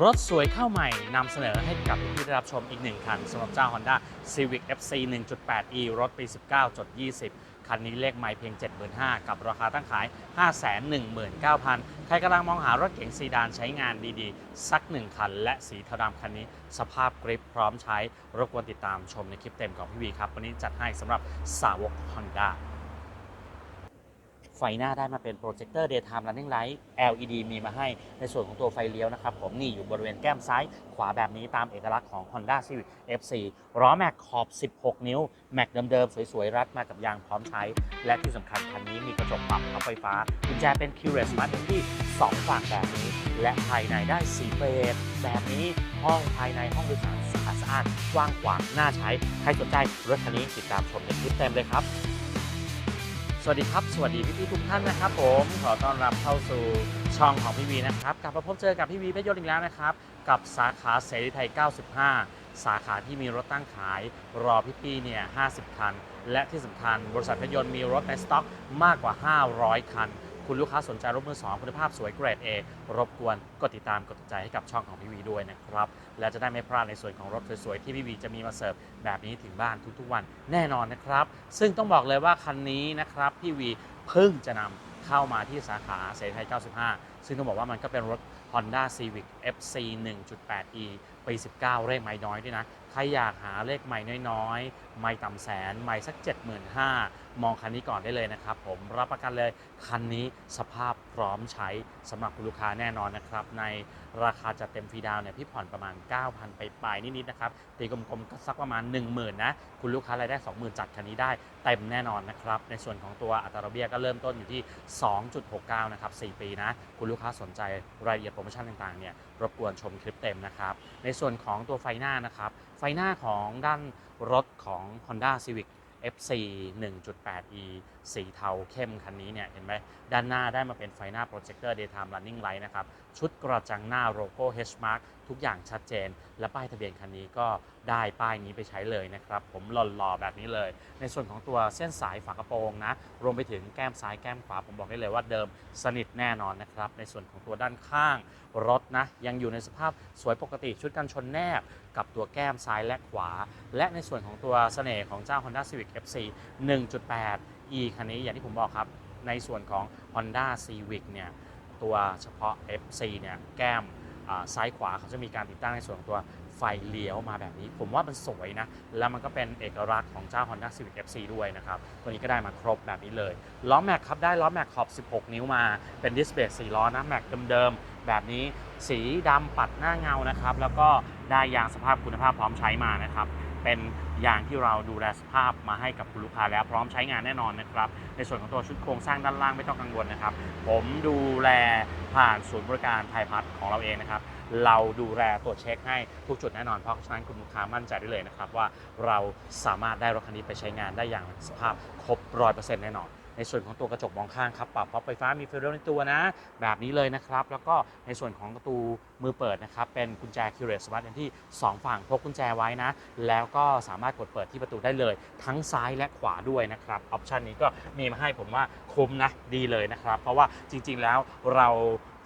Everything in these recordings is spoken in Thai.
รถสวยเข้าใหม่นำเสนอให้กับผู้ได้รับชมอีกหนึ่งคันสำหรับเจ้า Honda Civic FC 1.8e รถปี 19.20 คันนี้เลขไม่เพียง 75,000 กับราคาตั้งขาย 519,000 ใครกำลังมองหารถเก๋งซีดานใช้งานดีๆ สักหนึ่งคัน และสีเทาดำคันนี้ สภาพกริปพร้อมใช้รบกวนติดตามชมในคลิปเต็มของพี่วีครับ วันนี้จัดให้สำหรับสาวก Honda ฟหน้าได้มาเป็นโปรเจคเตอร์ Daytime Running Light LED มีมาให้ในส่วนของตัวไฟเลี้ยวนะครับผมนี่อยู่บริเวณแก้มซ้ายขวาแบบนี้ตามเอกลักษณ์ของ Honda Civic FC ล้อแม็กขอบ 16 นิ้ว แม็กเดิมๆ สวยๆ รัดมากับยางพร้อมใช้ และที่สำคัญคันนี้มีกระจกปรับพับไฟฟ้ากุญแจเป็น Curious Smart Entry 2ฝั่งแบบนี้ และภายในได้สีเบจแบบนี้ห้องภายในห้องโดยสารสะอาดสะอาดกว้างขวางน่าใช้ใครสนใจรถคันนี้ติดตามชมในคลิปเต็มเลยครับ สวัสดีครับ สวัสดีพี่ๆทุกท่านนะครับ ผมขอต้อนรับเข้าสู่ช่องของพี่วีนะครับกลับมาพบเจอกับพี่วีเพชรยนต์อีกแล้วนะครับ กับสาขาเสรีไทย 95 สาขาที่มีรถตั้งขาย รอพี่ๆเนี่ย 50 คัน และที่สำคัญบริษัทเพชรยนต์มีรถในสต็อกมากกว่า 500 คัน คุณลูกค้าสนใจรถมือสองคุณภาพสวยเกรด A รบกวนกดติดตามกดติดใจให้กับช่องของพี่วีด้วยนะครับ และจะได้ไม่พลาดในส่วนของรถสวยๆ ที่พี่วีจะมีมาเสิร์ฟแบบนี้ถึงบ้านทุกๆวันแน่นอนนะครับ ซึ่งต้องบอกเลยว่าคันนี้นะครับพี่วีเพิ่งจะนำเข้ามาที่สาขาเสรีไทย 95 ซึ่งต้องบอกว่ามันก็เป็นรถ Honda Civic FC 1.8e ปี 19 เลขไม่น้อยด้วยนะ ใครอยากหาเลขใหม่น้อยๆ ไม่ต่ำแสน ไม่สัก 75,000 มองคันนี้ก่อนได้เลยนะครับ ผมรับประกันเลยคันนี้สภาพพร้อมใช้สำหรับคุณลูกค้าแน่นอนนะครับ ในราคาจัดเต็มฟรีดาวน์เนี่ยพี่ผ่อนประมาณ 9,000 ไปปลายนิดๆนะครับตีกลมๆก็สักประมาณ 10,000นะคุณลูกค้ารายได้ 20,000 จัดคันนี้ได้เต็มแน่นอนนะครับ ในส่วนของตัวอัตราดอกเบี้ยก็เริ่มต้นอยู่ที่ 2.69 นะครับ 4 ปีนะ คุณลูกค้าสนใจรายละเอียดโปรโมชั่นต่างๆเนี่ยรบกวนชมคลิปเต็มนะครับ ในส่วนของตัวไฟหน้านะครับ ไฟหน้าของด้านรถของ Honda Civic FC 1.8e สีเทาเข้มคันนี้เนี่ยเห็นไหมด้านหน้าได้มาเป็นไฟหน้าโปรเจคเตอร์ Daytime Running Light นะครับ ชุดกระจังหน้าโลโก้ H Mark ทุกอย่างชัดเจน และป้ายทะเบียนคันนี้ก็ได้ป้ายนี้ไปใช้เลยนะครับ ผมหล่อๆแบบนี้เลย ในส่วนของตัวเส้นสายฝากระโปรงนะ รวมไปถึงแก้มซ้ายแก้มขวา ผมบอกได้เลยว่าเดิมสนิทแน่นอนนะครับ ในส่วนของตัวด้านข้างรถนะ ยังอยู่ในสภาพสวยปกติชุดกันชนแนบ กับตัวแก้มซ้ายและขวา และในส่วนของตัวเสน่ห์ของเจ้า Honda Civic FC 1.8 e คันนี้อย่างที่ผมบอกครับ ในส่วนของ Honda Civic เนี่ยตัวเฉพาะ FC เนี่ยแก้มซ้ายขวาเขาจะมีการติดตั้งในส่วนของตัวไฟเลี้ยวมาแบบนี้ ผมว่ามันสวยนะ แล้วมันก็เป็นเอกลักษณ์ของเจ้า Honda Civic FC ด้วยนะครับ ตัวนี้ก็ได้มาครบแบบนี้เลยล้อแม็กครับได้ล้อแม็กขอบ 16 นิ้วมาเป็นดิสเบรก4ล้อนะแม็กเดิมๆแบบนี้สีดำปัดหน้าเงานะครับ แล้วก็ได้ยางสภาพคุณภาพพร้อมใช้มานะครับ เป็นยางที่เราดูแลสภาพมาให้กับคุณลูกค้าแล้วพร้อมใช้งานแน่นอนนะครับ ในส่วนของตัวชุดโครงสร้างด้านล่างไม่ต้องกังวลนะครับ ผมดูแลผ่านศูนย์บริการไทยพัฒของเราเองนะครับ เราดูแลตรวจเช็คให้ทุกจุดแน่นอน เพราะฉะนั้นคุณลูกค้ามั่นใจได้เลยนะครับว่าเราสามารถได้รถคันนี้ไปใช้งานได้อย่างสภาพครบร้อยเปอร์เซ็นต์แน่นอน ในส่วนของตัวกระจกมองข้างครับปรับพับไฟฟ้ามีฟิลเตอร์ในตัวนะ แบบนี้เลยนะครับ แล้วก็ในส่วนของประตูมือเปิดนะครับ เป็นกุญแจ Curious Smart Entry สองฝั่งพกกุญแจไว้นะ แล้วก็สามารถกดเปิดที่ประตูได้เลย ทั้งซ้ายและขวาด้วยนะครับ ออปชันนี้ก็มีมาให้ผมว่าคุ้มนะดีเลยนะครับ เพราะว่าจริง ๆแล้วเรา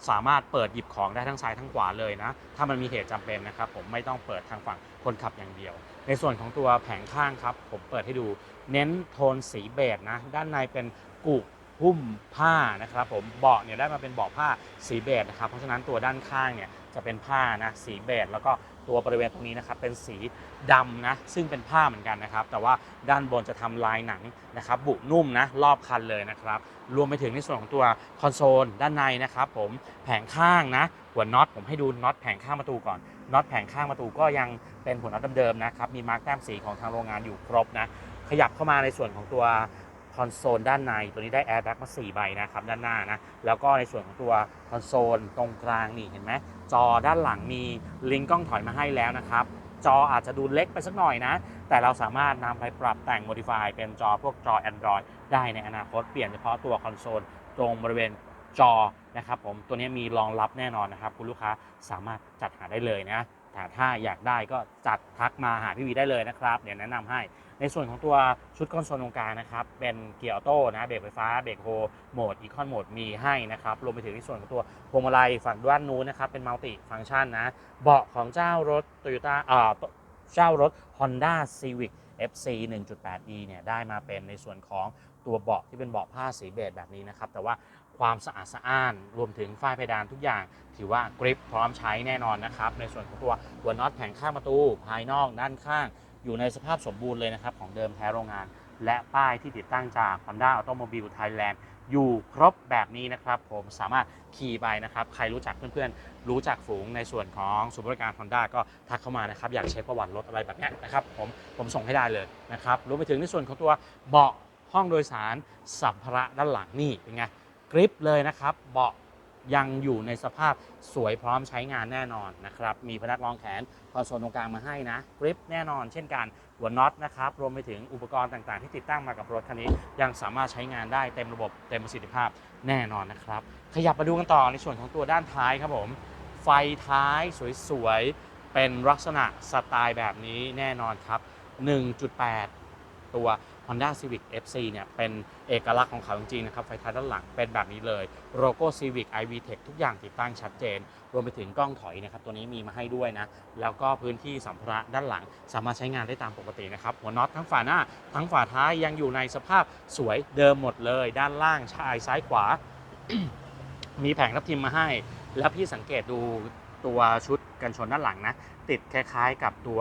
สามารถเปิดหยิบของได้ทั้งซ้ายทั้งขวาเลยนะ ถ้ามันมีเหตุจำเป็นนะครับ ผมไม่ต้องเปิดทางฝั่ง คนขับอย่างเดียว ในส่วนของตัวแผงข้างครับ ผมเปิดให้ดูเน้นโทนสีเบจนะ ด้านในเป็นกุหุ้มผ้านะครับผมเบาะเนี่ยได้มาเป็นเบาะผ้าสีเบจนะครับเพราะฉะนั้นตัวด้านข้างเนี่ยจะเป็นผ้านะสีเบจแล้วก็ตัวบริเวณตรงนี้นะครับเป็นสีดำนะซึ่งเป็นผ้าเหมือนกันนะครับ แต่ว่าด้านบนจะทำลายหนังนะครับบุนุ่มนะรอบคันเลยนะครับรวมไปถึงในส่วนของตัวคอนโซลด้านในนะครับผมแผงข้างนะหัวน็อตผมให้ดูน็อตแผงข้างประตูก่อน น็อตแผงข้างประตูก็ยังเป็นหัวน็อตเดิมๆนะครับมีมาร์กแต้มสีของทางโรงงานอยู่ครบนะขยับเข้ามาในส่วนของตัวคอนโซลด้านในตัวนี้ได้แอร์แบ็กมา4ใบนะครับด้านหน้านะแล้วก็ในส่วนของตัวคอนโซลตรงกลางนี่เห็นไหมจอด้านหลังมีลิงก์กล้องถอยมาให้แล้วนะครับจออาจจะดูเล็กไปสักหน่อยนะ แต่เราสามารถนำไปปรับแต่ง modify เป็นจอพวกจอ Android ได้ในอนาคตเปลี่ยนเฉพาะตัวคอนโซลตรงบริเวณ จอนะครับผมตัวนี้มีรองรับแน่นอนนะครับ คุณลูกค้าสามารถจัดหาได้เลยนะแต่ถ้าอยากได้ก็จัดทักมาหาพี่วีได้เลยนะครับเดี๋ยวแนะนำให้ ในส่วนของตัวชุดคอนโซลตรงกลางนะครับ เป็นเกียร์ออโต้นะเบรกไฟฟ้าเบรกโฮโหมดอีคอนโหมดมีให้นะครับรวมไปถึงในส่วนของตัวพวงมาลัยฝั่งด้านนู้นนะครับ เป็นมัลติฟัง c t ชันนะเบาะของเจ้ารถ Toyota อ่าเจ้ารถ Honda Civic FC 1.8e เนี่ยได้มาเป็นในส่วนของตัวเบาะที่เป็นเบาะผ้าสีเบจแบบนี้นะครับ แต่ว่า ความสะอาดสะอ้าน รวมถึงฝ้าเพดานทุกอย่าง ถือว่ากริปพร้อมใช้แน่นอนนะครับ ในส่วนของตัวหัวน็อตแผงข้างประตู ภายนอกด้านข้าง อยู่ในสภาพสมบูรณ์เลยนะครับ ของเดิมแท้โรงงาน และป้ายที่ติดตั้งจาก Honda Automobile Thailand อยู่ครบแบบนี้นะครับผมสามารถขี่ไปนะครับ ใครรู้จักเพื่อนๆ รู้จักฝูงในส่วนของศูนย์บริการ Honda ก็ทักเข้ามานะครับ อยากเช็คประวัติรถอะไรแบบนี้นะครับ ผมผมส่งให้ได้เลยนะครับรวมไปถึงในส่วนของตัวเบาะห้องโดยสารสัมภาระด้านหลังนี่เป็นไง กริปเลยนะครับ เบาะยังอยู่ในสภาพสวยพร้อมใช้งานแน่นอนนะครับ มีพนักรองแขนคอนโซลตรงกลางมาให้นะกริปแน่นอน เช่นกันหัวน็อตนะครับ รวมไปถึงอุปกรณ์ต่างๆ ที่ติดตั้งมากับรถคันนี้ ยังสามารถใช้งานได้เต็มระบบเต็มประสิทธิภาพแน่นอนนะครับ ขยับมาดูกันต่อในส่วนของตัวด้านท้ายครับผม ไฟท้ายสวยๆเป็นลักษณะสไตล์แบบนี้แน่นอนครับ 1.8 ตัว Honda Civic FC เนี่ยเป็นเอกลักษณ์ของเขาจริงๆนะครับไฟท้ายด้านหลังเป็นแบบนี้เลยโลโก้ Civic iV Tech ทุกอย่างติดตั้งชัดเจน รวมไปถึงกล้องถอยนะครับตัวนี้มีมาให้ด้วยนะ แล้วก็พื้นที่สัมภาระด้านหลัง สามารถใช้งานได้ตามปกตินะครับ หัวน็อตทั้งฝาหน้า ทั้งฝาท้ายยังอยู่ในสภาพสวยเดิมหมดเลย ด้านล่างชายซ้ายขวา มีแผงทับทิมมาให้ แล้วพี่สังเกตดูตัวชุดกันชนด้านหลังนะ ติดคล้ายๆกับตัว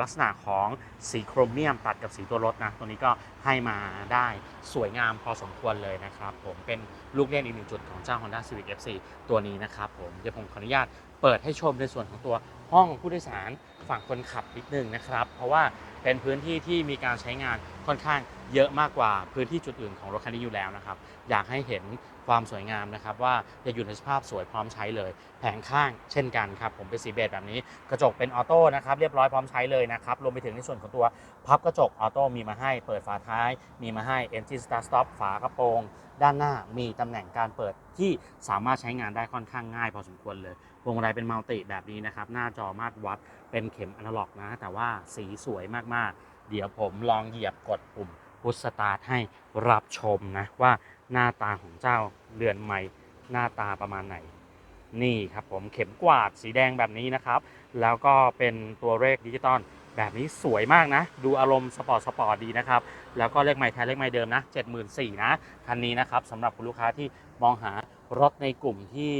ลักษณะของสีโครเมียมตัดกับสีตัวรถนะตัวนี้ก็ให้มาได้สวยงามพอสมควรเลยนะครับผมเป็นลูกเล่นอีกหนึ่งจุดของเจ้า Honda Civic FC ตัวนี้นะครับผมเดี๋ยวผมขออนุญาตเปิดให้ชมในส่วนของตัวห้องผู้โดยสารฝั่งคนขับนิดนึงนะครับ เพราะว่าเป็นพื้นที่ที่มีการใช้งานค่อนข้างเยอะมากกว่าพื้นที่จุดอื่นของรถคันนี้อยู่แล้วนะครับ อยากให้เห็น ความสวยงามนะครับว่าจะอยู่ในสภาพสวยพร้อมใช้เลย แผงข้างเช่นกันครับผมเป็นสีเบจแบบนี้ กระจกเป็นออโต้นะครับเรียบร้อยพร้อมใช้เลยนะครับรวมไปถึงในส่วนของตัวพับกระจกออโต้มีมาให้เปิดฝาท้าย มีมาให้ Engine Start Stop ฝากระโปรงด้านหน้ามีตำแหน่งการเปิดที่สามารถใช้งานได้ค่อนข้างง่ายพอสมควรเลยพวงมาลัยเป็นมัลติแบบนี้นะครับ หน้าจอมาตรวัดเป็นเข็มอนาล็อกนะ แต่ว่าสีสวยมากๆ เดี๋ยวผมลองเหยียบกดปุ่มพุชสตาร์ทให้รับชมนะว่า หน้าตาของเจ้าเรือนใหม่หน้าตาประมาณไหน นี่ครับผมเข็มกวาดสีแดงแบบนี้นะครับ แล้วก็เป็นตัวเลขดิจิตอลแบบนี้สวยมากนะ ดูอารมณ์สปอร์ตสปอร์ตดีนะครับ แล้วก็เลขใหม่แท้เลขใหม่เดิมนะ74,000นะคันนี้นะครับสำหรับคุณลูกค้าที่มองหารถในกลุ่มที่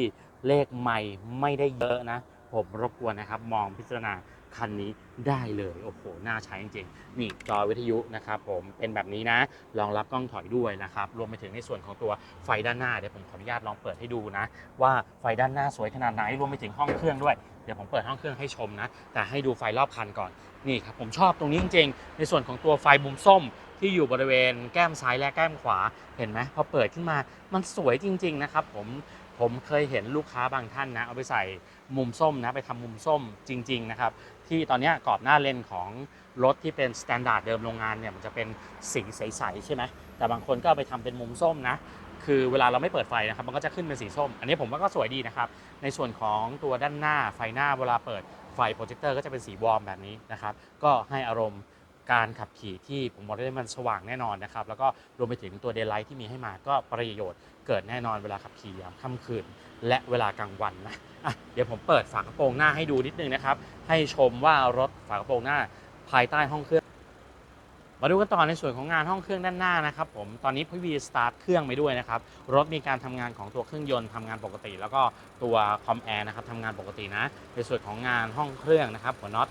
เลขใหม่ไม่ได้เยอะนะ ผมรบกวนนะครับ มองพิจารณา คันนี้ได้เลย โอ้โห น่าใช้จริงๆ นี่จอวิทยุนะครับผมเป็นแบบนี้นะ รองรับกล้องถอยด้วยนะครับ รวมไปถึงในส่วนของตัวไฟด้านหน้า เดี๋ยวผมขออนุญาตลองเปิดให้ดูนะ ว่าไฟด้านหน้าสวยขนาดไหน รวมไปถึงห้องเครื่องด้วย เดี๋ยวผมเปิดห้องเครื่องให้ชมนะ แต่ให้ดูไฟรอบคันก่อน นี่ครับผมชอบตรงนี้จริงๆ ในส่วนของตัวไฟมุมส้มที่อยู่บริเวณแก้มซ้ายและแก้มขวา เห็นไหมพอเปิดขึ้นมา มันสวยจริง ๆ นะครับผมผมเคยเห็นลูกค้าบางท่านนะ เอาไปใส่มุมส้มนะ ไปทำมุมส้มจริง ๆ นะครับ ที่ตอนนี้กรอบหน้าเลนของรถที่เป็นสแตนดาร์ดเดิมโรงงานเนี่ยมันจะเป็นสีใสๆใช่ไหมแต่บางคนก็ไปทำเป็นมุมส้มนะคือเวลาเราไม่เปิดไฟนะครับมันก็จะขึ้นเป็นสีส้ม อันนี้ผมว่าก็สวยดีนะครับ ในส่วนของตัวด้านหน้าไฟหน้าเวลาเปิดไฟโปรเจคเตอร์ก็จะเป็นสีวอร์มแบบนี้นะครับ ก็ให้อารมณ์การขับขี่ที่ผมบอกได้มันสว่างแน่นอนนะครับ แล้วก็รวมไปถึงตัวเดย์ไลท์ที่มีให้มาก็ประโยชน์เกิดแน่นอนเวลาขับขี่ยามค่ำคืน และเวลากลางวันนะะเดี๋ยวผมเปิดฝากระโปรงหน้าให้ดูนิดนึงนะครับ ให้ชมว่ารถฝากระโปรงหน้าภายใต้ห้องเครื่อง มาดูกันต่อในส่วนของงานห้องเครื่องด้านหน้านะครับผม ตอนนี้พี่วีสตาร์ทเครื่องไปด้วยนะครับ รถมีการทำงานของตัวเครื่องยนต์ทำงานปกติ แล้วก็ตัวคอมแอร์นะครับทำงานปกตินะ ในส่วนของงานห้องเครื่องนะครับหัวน็อต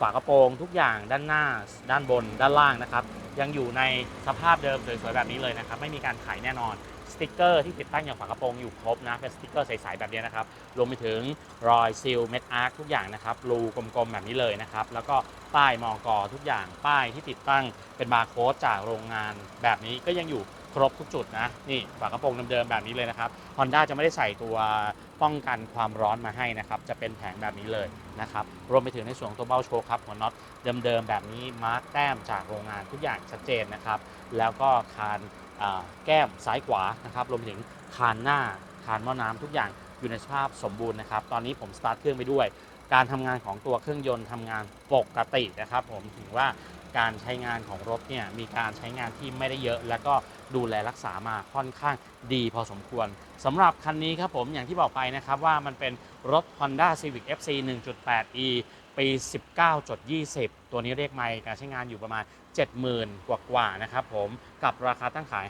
ฝากระโปรงทุกอย่างด้านหน้า ด้านบน ด้านล่างนะครับ ยังอยู่ในสภาพเดิมสวยๆแบบนี้เลยนะครับ ไม่มีการขายแน่นอน สติกเกอร์ที่ติดตั้งอย่างฝากระโปรงอยู่ครบนะเป็นสติกเกอร์ใสๆแบบนี้นะครับรวมไปถึงรอยซีลเม็ดอาร์คทุกอย่างนะครับรูกลมๆแบบนี้เลยนะครับแล้วก็ป้ายมอกอทุกอย่างป้ายที่ติดตั้งเป็นบาร์โค้ดจากโรงงานแบบนี้ก็ยังอยู่ครบทุกจุดนะนี่ฝากระโปรงเดิมๆแบบนี้เลยนะครับ Honda จะไม่ได้ใส่ตัวป้องกันความร้อนมาให้นะครับ จะเป็นแผงแบบนี้เลยนะครับ รวมไปถึงในส่วนตัวเบ้าโชคครับหัวน็อตเดิมๆแบบนี้มาร์กแต้มจากโรงงานทุกอย่างชัดเจนนะครับ แล้วก็คาน แก้มซ้ายขวานะครับรวมถึงคานหน้าคานหม้อน้ำทุกอย่างอยู่ในสภาพสมบูรณ์นะครับตอนนี้ผมสตาร์ทเครื่องไปด้วย การทำงานของตัวเครื่องยนต์ทำงานปกตินะครับ ผมถือว่าการใช้งานของรถเนี่ยมีการใช้งานที่ไม่ได้เยอะ แล้วก็ดูแลรักษามาค่อนข้างดีพอสมควรสำหรับคันนี้ครับผมอย่างที่บอกไปนะครับว่ามันเป็นรถ Honda Civic FC 1.8e ปี 19.20 ตัวนี้เรียกไม่การใช้งานอยู่ประมาณ 70,000 กว่ากว่าๆนะครับผม กับราคาตั้งขาย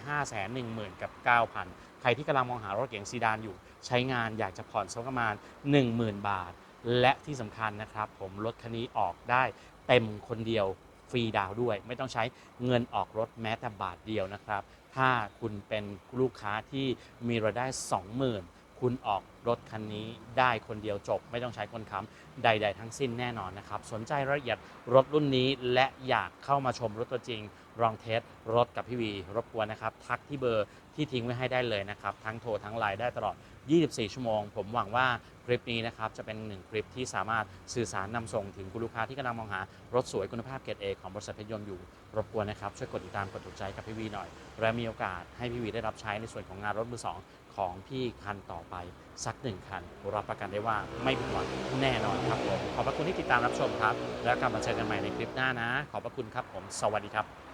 510,000 กับ 9,000 ใครที่กำลังมองหารถเก๋งซีดานอยู่ ใช้งานอยากจะผ่อนสักประมาณ 10,000 บาท และที่สำคัญนะครับผมรถคันนี้ออกได้เต็มคนเดียวฟรีดาวด้วย ไม่ต้องใช้เงินออกรถแม้แต่บาทเดียวนะครับ ถ้าคุณเป็นลูกค้าที่มีรายได้ 20,000 คุณออกรถคันนี้ได้คนเดียวจบ ไม่ต้องใช้คนค้ำใด ๆ ทั้งสิ้นแน่นอนนะครับ สนใจรายละเอียดรถรุ่นนี้และอยากเข้ามาชมรถตัวจริงลองเทสรถกับพี่วี รบกวนนะครับ ทักที่เบอร์ที่ทิ้งไว้ให้ได้เลยนะครับ ทั้งโทรทั้งไลน์ได้ตลอด 24 ชั่วโมง ผมหวังว่าคลิปนี้นะครับ จะเป็นหนึ่งคลิปที่สามารถสื่อสารนำส่งถึงคุณลูกค้าที่กำลังมองหารถสวยคุณภาพเกรดเอของบริษัทเพชรยนต์อยู่ รบกวนนะครับ ช่วยกดติดตามกดถูกใจกับพี่วีหน่อย และมีโอกาสให้พี่วีได้รับใช้ในส่วนของงานรถมือสอง ของพี่คันต่อไป สักหนึ่งคัน รับประกันได้ว่าไม่ผิดหวังแน่นอนครับผมขอบพระคุณที่ติดตามรับชมครับ แล้วกลับมาเจอกันใหม่ในคลิปหน้านะ ขอบพระคุณครับผมสวัสดีครับ